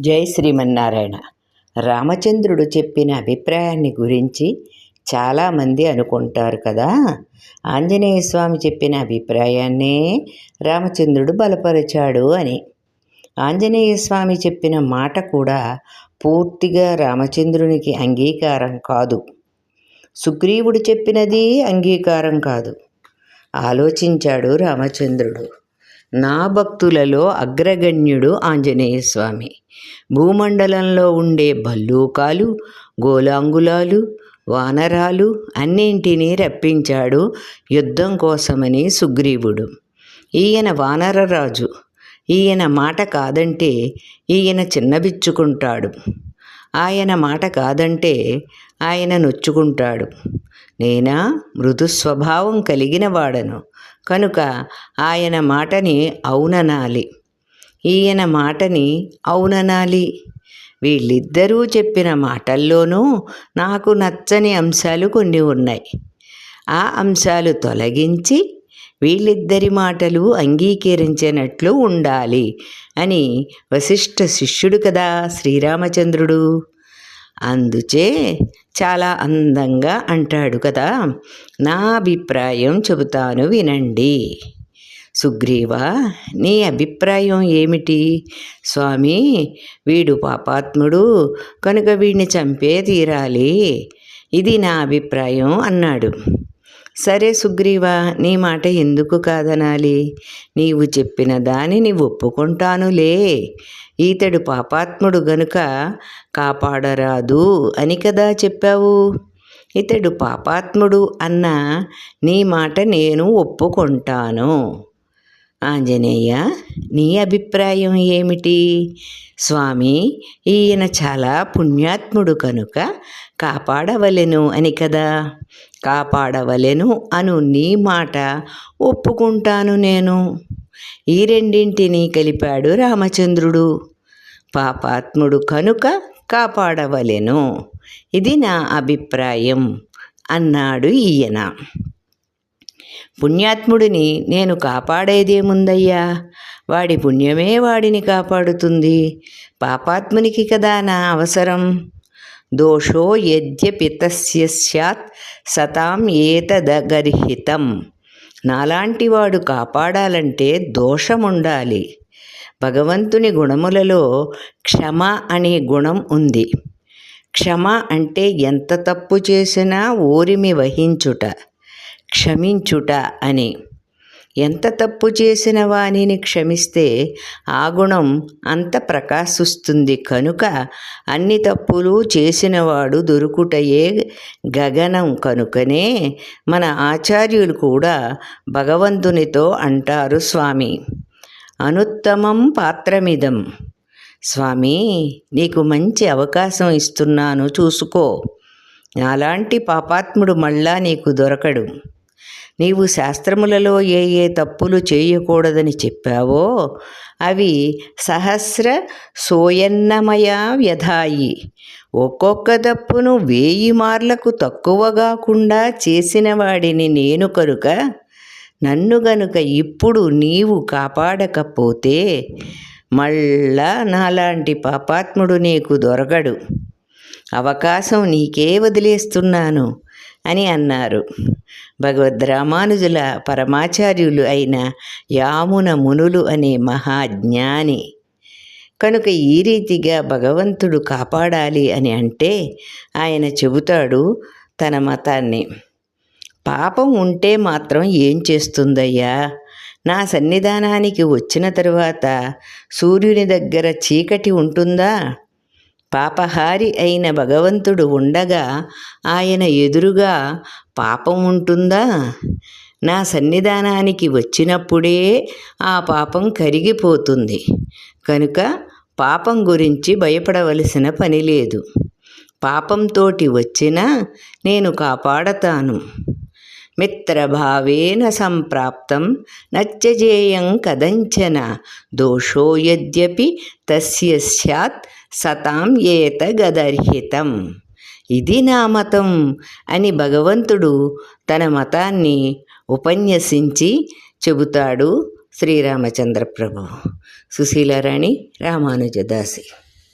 జై శ్రీమన్నారాయణ. రామచంద్రుడు చెప్పిన అభిప్రాయాన్ని గురించి చాలామంది అనుకుంటారు కదా. ఆంజనేయ స్వామి చెప్పిన అభిప్రాయాన్నే రామచంద్రుడు బలపరిచాడు అని. ఆంజనేయ స్వామి చెప్పిన మాట కూడా పూర్తిగా రామచంద్రునికి అంగీకారం కాదు. సుగ్రీవుడు చెప్పినది అంగీకారం కాదు. ఆలోచించాడు రామచంద్రుడు. నా భక్తులలో అగ్రగణ్యుడు ఆంజనేయ స్వామి. భూమండలంలో ఉండే భల్లూకాలు గోలాంగులాలు వానరాలు అన్నింటినీ రప్పించాడు యుద్ధం కోసమని సుగ్రీవుడు. ఈయన వానరరాజు ఈయన మాట కాదంటే ఈయన చిన్నబిచ్చుకుంటాడు. ఆయన మాట కాదంటే ఆయన నొచ్చుకుంటాడు. నేనా? మృదు స్వభావం కలిగిన వాడను కనుక ఆయన మాటని అవుననాలి ఈయన మాటని అవుననాలి వీళ్ళిద్దరూ చెప్పిన మాటల్లోనూ నాకు నచ్చని అంశాలు కొన్ని ఉన్నాయి. ఆ అంశాలు తొలగించి వీళ్ళిద్దరి మాటలు అంగీకరించినట్లు ఉండాలి అని వశిష్ఠ శిష్యుడు కదా శ్రీరామచంద్రుడు. అందుచే చాలా అందంగా అంటాడు కదా నా అభిప్రాయం చెబుతాను వినండి. సుగ్రీవ నీ అభిప్రాయం ఏమిటి? స్వామి వీడు పాపాత్ముడు కనుక వీడిని చంపే తీరాలి. ఇది నా అభిప్రాయం అన్నాడు. సరే సుగ్రీవ నీ మాట ఎందుకు కాదనాలి? నీవు చెప్పిన దానిని ఒప్పుకుంటానులే. ఈతడు పాపాత్ముడు గనుక కాపాడరాదు అని కదా చెప్పావు? ఇతడు పాపాత్ముడు అన్న నీ మాట నేను ఒప్పుకుంటాను. ఆంజనేయ నీ అభిప్రాయం ఏమిటి? స్వామి ఈయన చాలా పుణ్యాత్ముడు కనుక కాపాడవలెను అని కదా. కాపాడవలెను అను నీ మాట ఒప్పుకుంటాను నేను. ఈ రెండింటినీ కలిపాడు రామచంద్రుడు. పాపాత్ముడు కనుక కాపాడవలెను. ఇది నా అభిప్రాయం అన్నాడు ఈయన. పుణ్యాత్ముడిని నేను కాపాడేదేముందయ్యా వాడి పుణ్యమే వాడిని కాపాడుతుంది. పాపాత్మునికి కదా నా అవసరం. దోషో యద్యపితస్య సత్ స్యాత్ సతాం ఏతదగర్హితం. నాలాంటి వాడు కాపాడాలంటే దోషముండాలి. భగవంతుని గుణములలో క్షమ అనే గుణం ఉంది. క్షమ అంటే ఎంత తప్పు చేసినా ఓరిమి వహించుట క్షమించుట అని. ఎంత తప్పు చేసిన వానిని క్షమిస్తే ఆ గుణం అంత ప్రకాశిస్తుంది. కనుక అన్ని తప్పులు చేసినవాడు దొరుకుటయే గగనం. కనుకనే మన ఆచార్యులు కూడా భగవంతునితో అంటారు స్వామి. అనుత్తమం పాత్రమిదం. స్వామి నీకు మంచి అవకాశం ఇస్తున్నాను. చూసుకో. నాలాంటి పాపాత్ముడు మళ్ళా నీకు దొరకడు. నీవు శాస్త్రములలో ఏ ఏ తప్పులు చేయకూడదని చెప్పావో అవి సహస్ర సోయన్నమయ వ్యధాయి. ఒక్కొక్క తప్పును వేయి మార్లకు తక్కువ కాకుండా చేసిన వాడిని నేను కనుక నన్ను గనుక ఇప్పుడు నీవు కాపాడకపోతే మళ్ళా నాలాంటి పాపాత్ముడు నీకు దొరకడు. అవకాశం నీకే వదిలేస్తున్నాను. అని అన్నారు. భగవద్ రామానుజుల పరమాచార్యులు అయిన యామున మునులు అనే మహాజ్ఞాని కనుక ఈ రీతిగా భగవంతుడు కాపాడాలి అని అంటే ఆయన చెబుతాడు తన మతాన్ని. పాపం ఉంటే మాత్రం ఏం చేస్తుందయ్యా? నా సన్నిధానానికి వచ్చిన తరువాత సూర్యుని దగ్గర చీకటి ఉంటుందా? పాపహారి అయిన భగవంతుడు ఉండగా ఆయన ఎదురుగా పాపం ఉంటుందా? నా సన్నిధానానికి వచ్చినప్పుడే ఆ పాపం కరిగిపోతుంది. కనుక పాపం గురించి భయపడవలసిన పని లేదు. పాపంతోటి వచ్చినా నేను కాపాడతాను. మిత్రభావేన సంప్రాప్తం నత్యజేయం కదంచన దోషో యద్యపి తస్య స్యాత్ సతాం ఏత గదర్హితం. ఇది నా మతం అని భగవంతుడు తన మతాన్ని ఉపన్యసించి చెబుతాడు శ్రీరామచంద్ర ప్రభు సుశీలారాణి రామానుజదాసి.